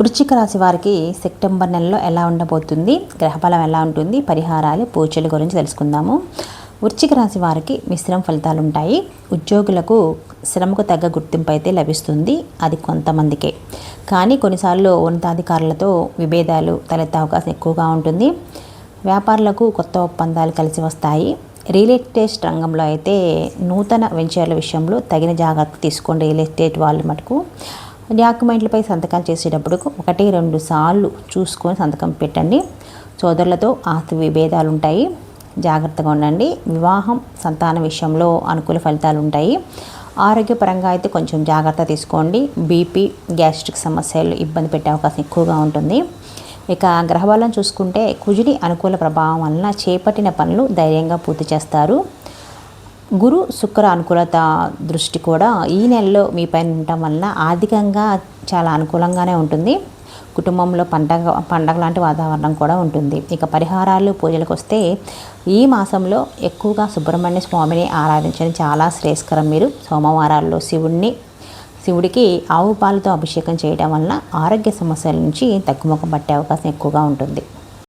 వృశ్చిక రాశి వారికి సెప్టెంబర్ నెలలో ఎలా ఉండబోతుంది? గ్రహఫలం ఎలా ఉంటుంది? పరిహారాలు పూజల గురించి తెలుసుకుందాము. వృశ్చిక రాశి వారికి మిశ్రమ ఫలితాలు ఉంటాయి. ఉద్యోగులకు శ్రమకు తగ్గ గుర్తింపు అయితే లభిస్తుంది. అది కొంతమందికే. కానీ కొన్నిసార్లు ఉన్నతాధికారులతో విభేదాలు తలెత్తే అవకాశం ఎక్కువగా ఉంటుంది. వ్యాపారులకు కొత్త ఒప్పందాలు కలిసి వస్తాయి. రియల్ ఎస్టేట్ రంగంలో అయితే నూతన వెంచర్ల విషయంలో తగిన జాగ్రత్త తీసుకోండి. రియల్ ఎస్టేట్ వాళ్ళు మటుకు డాక్యుమెంట్లపై సంతకాలు చేసేటప్పుడు ఒకటి రెండు సార్లు చూసుకొని సంతకం పెట్టండి. సోదరులతో ఆస్తి విభేదాలు ఉంటాయి జాగ్రత్తగా ఉండండి. వివాహం సంతాన విషయంలో అనుకూల ఫలితాలు ఉంటాయి ఆరోగ్యపరంగా అయితే కొంచెం జాగ్రత్త తీసుకోండి. బీపీ గ్యాస్ట్రిక్ సమస్యలు ఇబ్బంది పెట్టే అవకాశం ఎక్కువగా ఉంటుంది. ఇక గ్రహబలం చూసుకుంటే కుజుడి అనుకూల ప్రభావం వలన చేపట్టిన పనులు ధైర్యంగా పూర్తి చేస్తారు. గురు శుక్ర అనుకూలత దృష్టి కూడా ఈ నెలలో మీ పైన ఉండటం వలన ఆర్థికంగా చాలా అనుకూలంగానే ఉంటుంది. కుటుంబంలో పండగ పండగ లాంటి వాతావరణం కూడా ఉంటుంది. ఇక పరిహారాలు పూజలకు వస్తే ఈ మాసంలో ఎక్కువగా సుబ్రహ్మణ్య స్వామిని ఆరాధించడం చాలా శ్రేయస్కరం. మీరు సోమవారాల్లో శివుణ్ణి శివుడికి ఆవు పాలతో అభిషేకం చేయడం వలన ఆరోగ్య సమస్యల నుంచి తగ్గుముఖం పట్టే అవకాశం ఎక్కువగా ఉంటుంది.